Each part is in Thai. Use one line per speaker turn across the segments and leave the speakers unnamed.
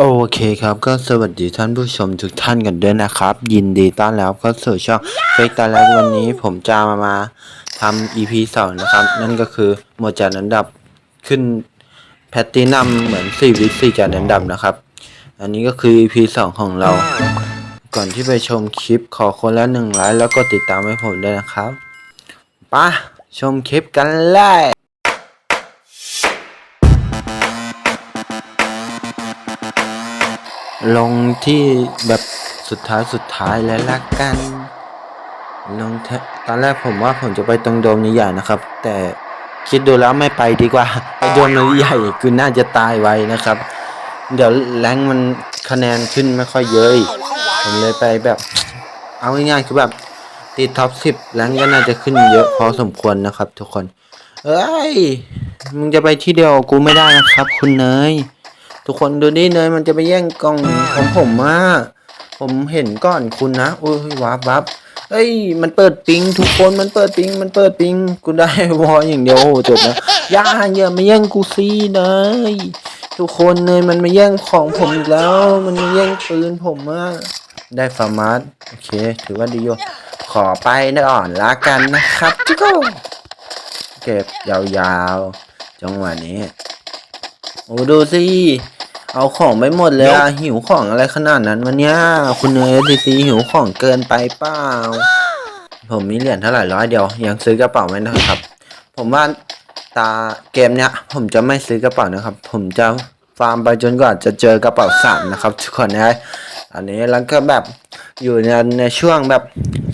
โอเคครับก็สวัสดีท่านผู้ชมทุกท่านกันด้วยนะครับ ยินดีต้อนรับเข้าสู่ช่องเฟกตาแรกวันนี้ผมจะมามาทำ EP สองนะครับ นั่นก็คือหมดจัดอันดับขึ้นแพตตินัมเหมือน4วิ4จัดอันดับนะครับ อันนี้ก็คือ EP สองของเรา ก่อนที่ไปชมคลิปขอคนละหนึ่งไลค์แล้วก็ติดตามให้ผมด้วยนะครับป่ะชมคลิปกันเลย ลงที่แบบสุดท้ายสุดท้ายแล้วละกัน ลงตอนแรกผมว่าผมจะไปตรงโดมใหญ่นะครับ แต่คิดดูแล้วไม่ไปดีกว่าไปโดมใหญ่คือน่าจะตายไวนะครับ เดี๋ยวแรงมันคะแนนขึ้นไม่ค่อยเยอะผมเลยไปแบบ เอาง่ายๆคือแบบติดท็อปสิบแรงก็น่าจะขึ้นเยอะพอสมควรนะครับ ทุกคน เอ้ยมึงจะไปที่เดียวกูไม่ได้นะครับ คุณเนย ทุกคนดูดิเนยมันจะไปแย่งกล้องของผมมาผมเห็นก่อนคุณนะโอ้ยวับวับเอ้ย มันเปิดปิง ทุกคนมันเปิดปิง มันเปิดปิงกูได้วออย่างเดียวโอ้จบนะย่าอย่ามาแย่งกูซีเนยทุกคนเนยมันมาแย่งของผมอีกแล้ว มันมาแย่งปืนผมมาได้ฟาร์มาร์โอเค ถือว่าดีอยู่ขอไปก่อนละกันนะครับทุกคนเก็บยาวๆจังหวะนี้โอ้ดูสิ เอาของไปหมดเลยอะหิวของอะไรขนาดนั้นวันเนี้ยคุณเนยดีซีหิวของเกินไปเปล่าผมมีเหรียญเท่าไหร่ร้อยเดียว ยังซื้อกระเป๋าไม่ได้ครับ ผมว่าตาเกมเนี้ย ผมจะไม่ซื้อกระเป๋านะครับ ผมจะฟาร์มไปจนกว่าจะเจอกระเป๋าสามนะครับทุกคนนะอันนี้แล้วก็แบบอยู่ในในช่วงแบบ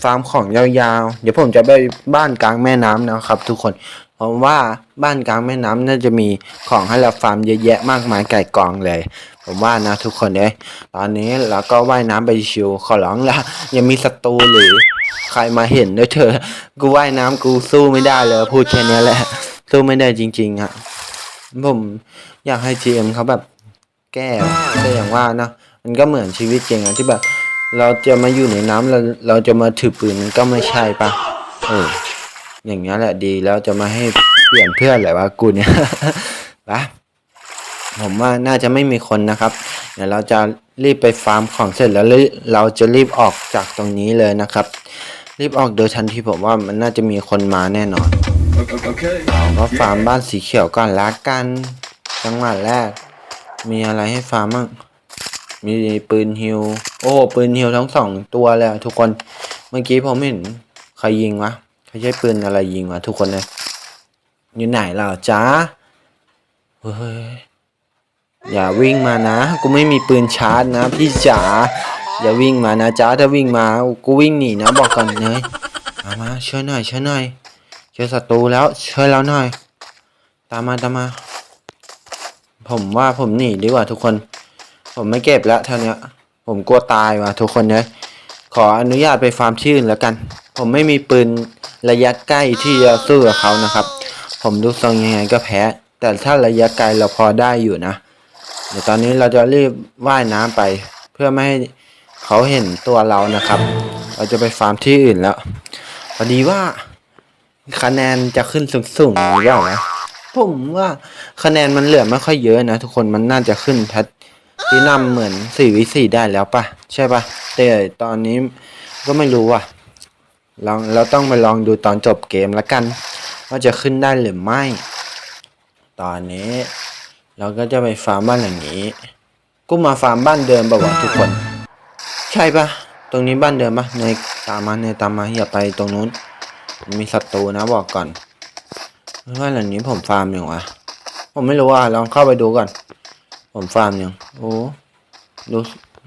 ฟาร์มของยาวๆ เดี๋ยวผมจะไปบ้านกลางแม่น้ำนะครับ ทุกคน ผมว่าบ้านกลางแม่น้ำน่าจะมีของให้เราฟาร์มเยอะแยะมากมายไก่กองเลย ผมว่านะทุกคนเนี่ยตอนนี้เราก็ว่ายน้ำไปชิวขอร้องละยังมีศัตรูหรือใครมาเห็นด้วยเถอะกูว่ายน้ำกูสู้ไม่ได้เลยพูดแค่นี้แหละสู้ไม่ได้จริงๆอะผมอยากให้ GM เขาแบบแก้ก็อย่างว่านะมันก็เหมือนชีวิตจริงอะที่แบบ เราจะมาอยู่ในน้ำเราเราจะมาถือปืนมันก็ไม่ใช่ปะเออ อย่างนี้ยแหละดีแล้วจะมาให้เปลี่ยนเพื่อนแหละว่ากูเนี่ยปะผมว่าน่าจะไม่มีคนนะครับ เดี๋ยวเราจะรีบไปฟาร์มของเสร็จแล้วเราจะรีบออกจากตรงนี้เลยนะครับ รีบออกโดยทันทีผมว่ามันน่าจะมีคนมาแน่นอน
Okay.
เราก็ฟาร์มบ้านสีเขียวก่อนละกันจังหวะแรก มีอะไรให้ฟาร์มบ้างมีปืนฮิว โอ้ปืนฮิวทั้งสองตัวเลยอะทุกคนเมื่อกี้ผมเห็นใครยิงวะ เขาใช้ปืนอะไรยิงวะทุกคนเลยอยู่ไหนล่ะจ้าเฮ้ยอย่าวิ่งมานะ กูไม่มีปืนชาร์จนะ พี่จ๋าอย่าวิ่งมานะจ้าถ้าวิ่งมากูวิ่งหนีนะบอกก่อนเลยมามาช่วยหน่อยช่วยหน่อยเจอศัตรูแล้วช่วยเราหน่อย ตามมาตามมา ผมว่าผมหนีดีกว่าทุกคน ผมไม่เก็บแล้วเท่านี้ผมกลัวตายว่ะทุกคนเนี่ย ขออนุญาตไปฟาร์มที่อื่นแล้วกัน ผมไม่มีปืนระยะใกล้ที่จะสู้กับเขานะครับ ผมดูทรงยังไงก็แพ้ แต่ถ้าระยะไกลเราพอได้อยู่นะ เดี๋ยวตอนนี้เราจะรีบว่ายน้ำไป เพื่อไม่ให้เขาเห็นตัวเรานะครับ เราจะไปฟาร์มที่อื่นแล้วพอดีว่าคะแนนจะขึ้นสูงๆหรือเปล่านะผมว่าคะแนนมันเหลือไม่ค่อยเยอะนะทุกคนมันน่าจะขึ้นแพท ที่นำเหมือนสี่วิสี่ได้แล้วปะใช่ปะแต่ตอนนี้ก็ไม่รู้ว่ะลองเราต้องไปลองดูตอนจบเกมแล้วกัน ว่าจะขึ้นได้หรือไม่ ตอนนี้ เราก็จะไปฟาร์มบ้านหลังนี้กูมาฟาร์มบ้านเดิมปะวะทุกคน ใช่ปะตรงนี้บ้านเดิมปะเนตามมาเนตามมาอย่าไปตรงนู้น มีศัตรูนะบอกก่อนว่านหลังนี้ผมฟาร์มอย่างวะผมไม่รู้ว่าลองเข้าไปดูก่อน ผมฟาร์มย่างโอ้ดู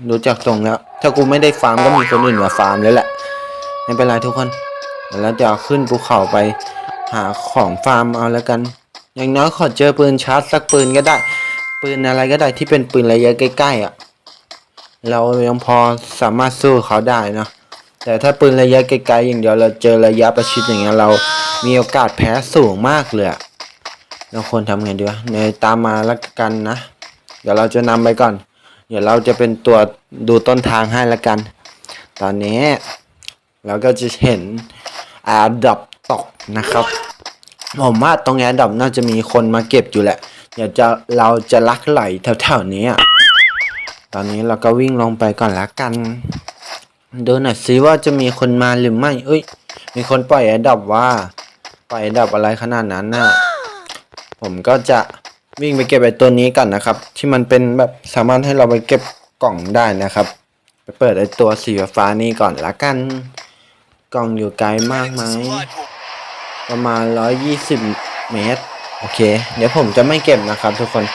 ดูจากทรงแล้ว ถ้ากูไม่ได้ฟาร์มก็มีคนอื่นมาฟาร์มแล้วแหละไม่เป็นไรทุกคนเดี๋ยวเราจะขึ้นภูเขาไป หาของฟาร์มเอาแล้วกัน อย่างน้อยขอเจอปืนชาร์จสักปืนก็ได้ ปืนอะไรก็ได้ที่เป็นปืนระยะใกล้ๆอะ เรายังพอสามารถสู้เขาได้นะแต่ถ้าปืนระยะไกลๆอย่างเดียวเราเจอระยะประชิดอย่างเงี้ยเรามีโอกาสแพ้สูงมากเลยอะเราควรทำไงดีวะเนยตามมาแล้วกันนะ เดี๋ยวเราจะนำไปก่อน เดี๋ยวเราจะเป็นตัวดูต้นทางให้ละกัน ตอนนี้เราก็จะเห็นอาดับตกนะครับ ผมว่าตรงแอร์ดับน่าจะมีคนมาเก็บอยู่แหละ เดี๋ยวจะเราจะลักไหลแถวๆนี้อะตอนนี้เราก็วิ่งลงไปก่อนละกันดูหน่อยซิว่าจะมีคนมาหรือไม่ เอ้ย มีคนปล่อยแอดดับว่า ปล่อยแอดดับอะไรขนาดนั้นน่ะ ผมก็จะ วิ่งไปเก็บไอ้ตัวนี้ก่อนนะครับ ที่มันเป็นแบบสามารถให้เราไปเก็บกล่องได้นะครับ ไปเปิดไอ้ตัวสีฟ้านี่ก่อนละกัน กล่องอยู่ไกลมากไหมประมาณ120เมตร โอเค เดี๋ยวผมจะไม่เก็บนะครับ ทุกคน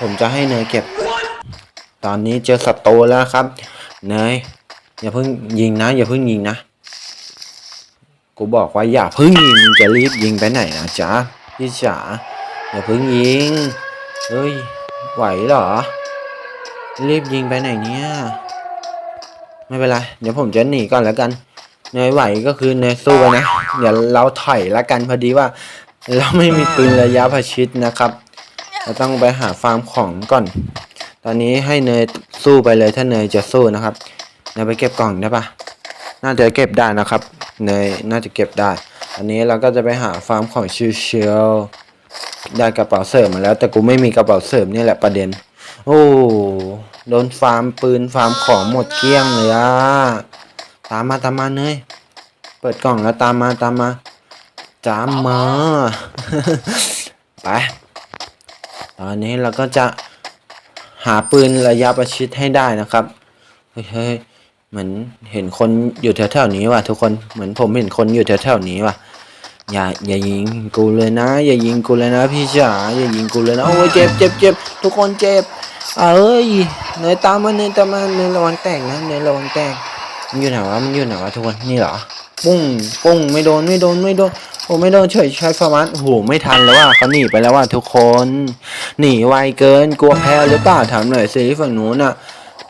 ผมจะให้เนยเก็บ ตอนนี้เจอศัตรูแล้วครับ เนยอย่าเพิ่งยิงนะ อย่าเพิ่งยิงนะ กูบอกว่าอย่าเพิ่งยิงมึงจะรีบยิงไปไหนนะจ๊ะพี่จ๋า อย่าพิ่งยิง เฮ้ย ไหวเหรอ รีบยิงไปไหนเนี่ย ไม่เป็นไร เดี๋ยวผมจะหนีก่อนแล้วกันเนยไหวก็คือเนยสู้ไปนะ เดี๋ยวเราถอยละกันพอดีว่า เราไม่มีปืนระยะประชิดนะครับ เราต้องไปหาฟาร์มของก่อน ตอนนี้ให้เนยสู้ไปเลยถ้าเนยจะสู้นะครับ เนยไปเก็บกล่องได้ปะน่าจะเก็บได้นะครับ เนยน่าจะเก็บได้ อันนี้เราก็จะไปหาฟาร์มของชิวเชียว ได้กระเป๋าเสริมมาแล้ว แต่กูไม่มีกระเป๋าเสริมนี่แหละประเด็น โอ้โดนฟาร์มปืนฟาร์มของหมดเกลี้ยงเลยอะตามมาตามมาเนยเปิดกล่องแล้วตามมาตามมาตามมาไปตอนนี้เราก็จะหาปืนระยะประชิดให้ได้นะครับเฮ้ยเฮ้ยเหมือนเห็นคนอยู่แถวๆนี้ว่ะทุกคนเหมือนผมเห็นคนอยู่แถวๆนี้ว่ะ อย่าอย่ายิงกูเลยนะ อย่ายิงกูเลยนะพี่จ๋าอย่ายิงกูเลยนะโอ้ยเจ็บเจ็บเจ็บทุกคนเจ็บเอ้ยเนยตามมาเนยตามมาเนยระวังแตกนะเนยระวังแตกมันอยู่ไหนวะมันอยู่ไหนวะทุกคนนี่เหรอปุ้งปุ้งไม่โดนไม่โดนไม่โดนโอ้ไม่โดนเฉยใช้ฟาร์มันโอ้โหไม่ทันแล้วว่ะเขาหนีไปแล้วว่ะทุกคนหนีไวเกินกลัวแพ้หรือเปล่าถามหน่อยสิฝั่งนู้นน่ะ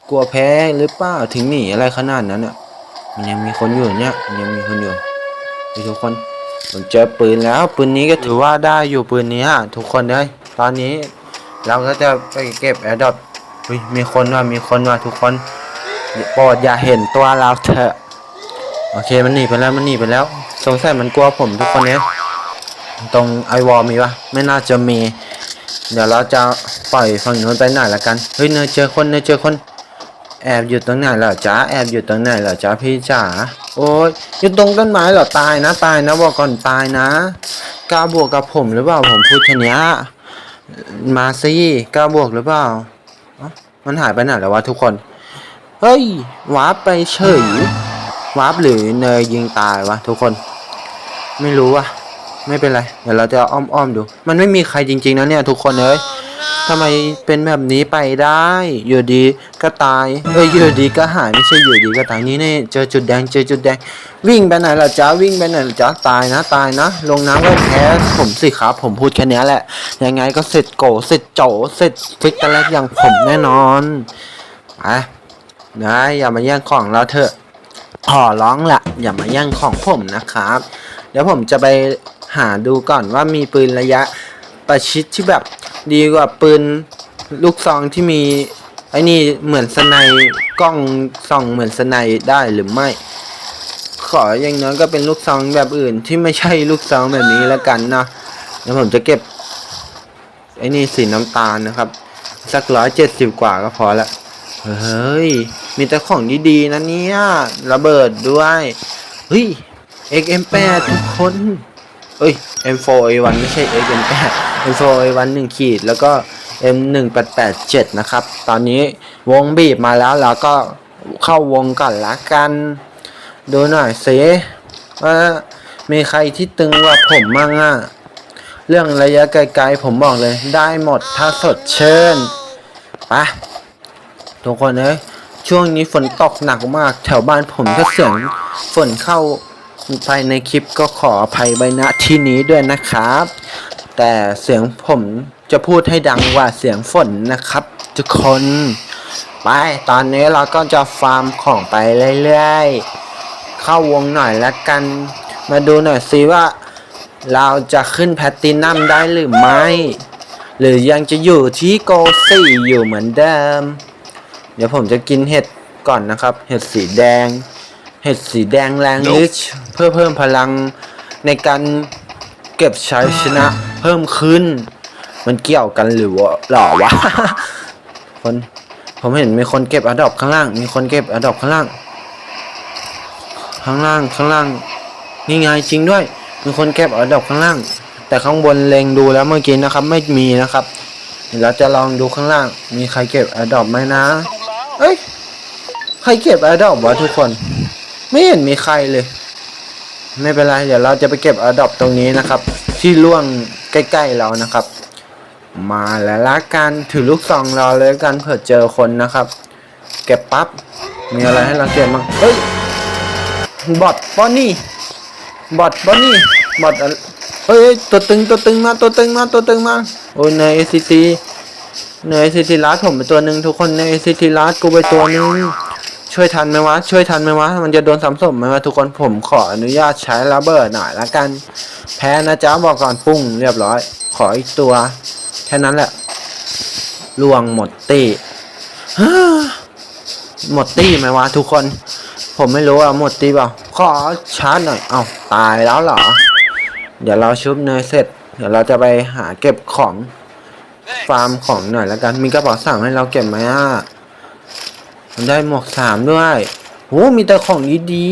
กลัวแพ้หรือเปล่าถึงหนีอะไรขนาดนั้นอะมันยังมีคนอยู่เนี่ยมันยังมีคนอยู่ทุกคน ผมเจอปืนแล้วปืนนี้ก็ถือว่าได้อยู่ปืนนี้อะทุกคนเลยตอนนี้เราก็จะไปเก็บแอร์ดอปมีคนว่ามีคนว่าทุกคนโปรดอย่าเห็นตัวเราเถอะโอเคมันหนีไปแล้วมันหนีไปแล้วสงสัยมันกลัวผมทุกคนเนี่ยตรงไอวอลมีปะไม่น่าจะมี เดี๋ยวเราจะปล่อยฝั่งนู้นไปไหนละกันเฮ้ยเนยเจอคนเนยเจอคน แอบอยู่ตรงไหนเหรอจ๊ะแอบอยู่ตรงไหนเหรอจ๊ะพี่จ๋าโอ้ยอยู่ตรงต้นไม้เหรอตายนะตายนะบอกก่อนตายนะกล้าบวกกับผมหรือเปล่าผมพูดแค่นี้มาสิกล้าบวกหรือเปล่ามันหายไปไหนแล้ววะทุกคน เฮ้ยวาร์ปไปเฉยวาร์ปหรือเนยยิงตายวะทุกคน ไม่รู้อะไม่เป็นไรเดี๋ยวเราจะอ้อมๆดู มันไม่มีใครจริงๆนะเนี่ยทุกคนเอ้ย ทำไมเป็นแบบนี้ไปได้ อยู่ดีก็ตาย เอ้ยอยู่ดีก็หายไม่ใช่อยู่ดีก็ตายนี่นี่เจอจุดแดงเจอจุดแดง วิ่งไปไหนล่ะจ๊ะวิ่งไปไหนล่ะจ๊ะตายนะตายนะ ลงน้ำก็แพ้ผมสิครับ ผมพูดแค่นี้แหละ ยังไงก็เสร็จโกเสร็จโจเสร็จฟิกตะแลกอย่างผมแน่นอนไปนะอย่ามาแย่งของเราเถอะขอร้องละอย่ามาแย่งของผมนะครับ เดี๋ยวผมจะไปหาดูก่อนว่ามีปืนระยะประชิดที่แบบ ดีกว่าปืนลูกซองที่มีไอ้นี่เหมือนสไนกล้องส่องเหมือนสไนได้หรือไม่ ขออย่างน้อยก็เป็นลูกซองแบบอื่นที่ไม่ใช่ลูกซองแบบนี้แล้วกันนะเดี๋ยวผมจะเก็บ ไอ้นี่สีน้ำตาลนะครับ สักร้อยเจ็ดสิบกว่าก็พอละเฮ้ย มีแต่ของดีๆนะเนี่ยระเบิดด้วย เฮ้ย XM8 ทุกคน เอ้ย M4A1 ไม่ใช่ XM8 M4A1 1ขีดแล้วก็ M1887 นะครับ ตอนนี้วงบีบมาแล้วเราก็เข้าวงก่อนละกัน ดูหน่อยสิว่ามีใครที่ตึงกว่าผมมั่งอะ เรื่องระยะไกลๆผมบอกเลยได้หมดถ้าสดเชิญไปทุกคนเอ้ยช่วงนี้ฝนตกหนักมาก แถวบ้านผมถ้าเสียงฝนเข้า ภายในคลิปก็ขออภัยไว้ณที่นี้ด้วยนะครับ แต่เสียงผมจะพูดให้ดังกว่าเสียงฝนนะครับ ทุกคนไปตอนนี้เราก็จะฟาร์มของไปเรื่อยๆ เข้าวงหน่อยแล้วกัน มาดูหน่อยสิว่า เราจะขึ้นแพลตตินัมได้หรือไม่ หรือยังจะอยู่ที่โกสี่อยู่เหมือนเดิม เดี๋ยวผมจะกินเห็ดก่อนนะครับ เห็ดสีแดง เห็ดสีแดงแรงลิชเพื่อเพิ่มพลังในการเก็บชัยชนะเพิ่มขึ้น มันเกี่ยวกันหรือว่าหรอวะคนผมเห็นมีคนเก็บอดอบข้างล่าง มีคนเก็บอดอบข้างล่าง ข้างล่างข้างล่าง นี่ไงจริงด้วย มีคนเก็บอดอบข้างล่าง แต่ข้างบนเล็งดูแล้วเมื่อกี้นะครับ ไม่มีนะครับเดี๋ยวเราจะลองดูข้างล่าง มีใครเก็บอดอบไหมนะ เอ้ย ใครเก็บอดอบวะทุกคน ไม่เห็นมีใครเลย ไม่เป็นไร เดี๋ยวเราจะไปเก็บอดอบตรงนี้นะครับ ที่ล่วงใกล้ๆเรานะครับ มาแล้วละกันถือลูกซองรอเลยกันเผื่อเจอคนนะครับ เก็บปั๊บมีอะไรให้เราเก็บบ้างเฮ้ยบอทบอนนี่บอทบอนนี่บอทเอ้ยตัวตึงตัวตึงมาตัวตึงมาตัวตึงมาโอ้ยใน ACT ใน ACT ลัดผมไปตัวหนึ่งทุกคนใน ACT ลัดกูไปตัวหนึ่ง ช่วยทันไหมวะ ช่วยทันไหมวะ มันจะโดนซ้ำศพไหมวะทุกคนผมขออนุญาตใช้ระเบิดหน่อยละกัน แพ้นะจ๊ะบอกก่อนปุ้งเรียบร้อย ขออีกตัว แค่นั้นแหละลวงหมดตีหมดตี้ไหมวะทุกคน ผมไม่รู้ว่าหมดตี้เปล่าขอชาร์จหน่อย เอ้าตายแล้วเหรอ เดี๋ยวเราชุบเนยเสร็จ เดี๋ยวเราจะไปหาเก็บของฟาร์มของหน่อยแล้วกัน มีกระเป๋าสามให้เราเก็บไหมอะ มันได้หมวกสามด้วยโหมีแต่ของดี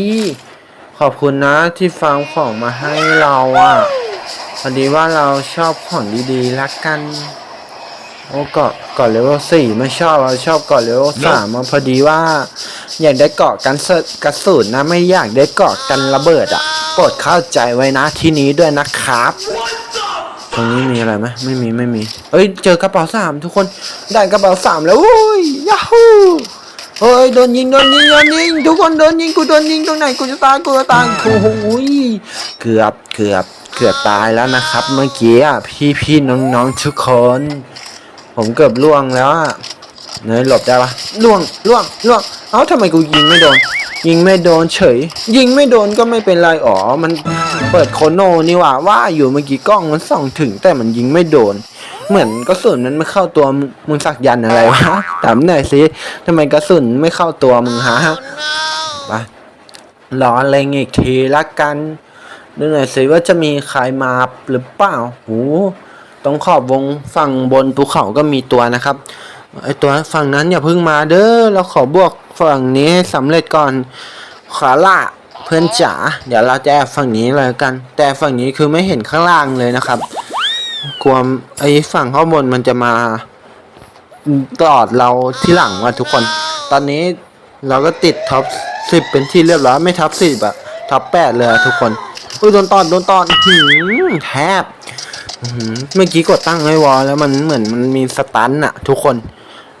ๆขอบคุณนะที่ฟาร์มของมาให้เราอะพอดีว่าเราชอบของดีๆละกัน โอ้เกาะเกาะเลเวลสี่ไม่ชอบเราชอบเกาะเลเวลสามมาพอดีว่า อยากได้เกาะกันสกระสุนนะไม่อยากได้เกาะกันระเบิดอะโปรดเข้าใจไว้นะที่นี้ด้วยนะครับตรงนี้มีอะไรไหมไม่มีไม่มี เอ้ย เจอกระเป๋าสามทุกคน ได้กระเป๋าสามแล้วโอ้ยยาฮู เฮ้ยโดนยิงโดนยิงโดนยิงทุกคนโดนยิงกูโดนยิงตรงไหนกูจะตายกูจะตายโอ้โหเกือบเกือบเกือบตายแล้วนะครับ เมื่อกี้อะพี่พี่น้องน้องทุกคน ผมเกือบล่วงแล้วอะเนยหลบได้ปะล่วงล่วงล่วงเอ้าทำไมกูยิงไม่โดน ยิงไม่โดนเฉย ยิงไม่โดนก็ไม่เป็นไรอ๋อมันเปิดโคโนนี่ว่าว่าอยู่เมื่อกี้กล้องมันส่องถึงแต่มันยิงไม่โดน เหมือนกระสุนมันไม่เข้าตัวมึงสักยันอะไรวะถามหน่อยสิทำไมกระสุนไม่เข้าตัวมึงฮะไปรอเล็งอีกทีละกันดูหน่อยสิว่าจะมีใครมาหรือเปล่าโหตรงขอบวงฝั่งบนภูเขาก็มีตัวนะครับไอตัวฝั่งนั้นอย่าเพิ่งมาเด้อเราขอบวกฝั่งนี้ให้สำเร็จก่อนขอละเพื่อนจ๋าเดี๋ยวเราจะแอบฝั่งนี้เลยกัน แต่ฝั่งนี้คือไม่เห็นข้างล่างเลยนะครับ กลัวไอ้ฝั่งข้างบนมันจะมาตอดเราที่หลังว่ะทุกคน ตอนนี้เราก็ติดท็อปสิบเป็นที่เรียบร้อยไม่ท็อปสิบอะท็อปแปดเลยอะทุกคนอุ้ยโดนตอดโดนตอดอื้อหือแทบเมื่อกี้กดตั้งไว้วอลแล้วมันเหมือนมันมีสตันอะทุกคน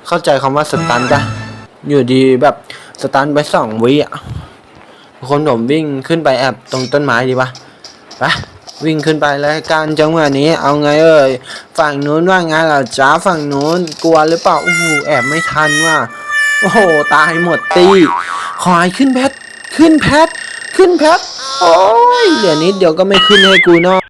เข้าใจคำว่าสตันปะอยู่ดีแบบสตันไปสองวิอะทุกคนผมวิ่งขึ้นไปแอบตรงต้นไม้ดีปะไป วิ่งขึ้นไปแล้วการจังหวะนี้เอาไงเอ่ยฝั่งนู้นว่าไงล่ะจ้าฝั่งนู้นกลัวหรือเปล่าโอ้โหแอบไม่ทันว่ะโอ้โหตายหมดตีขอให้ขึ้นแพทขึ้นแพทขึ้นแพทโอ้ยเหลือนิดเดี๋ยวก็ไม่ขึ้นให้กูเนาะ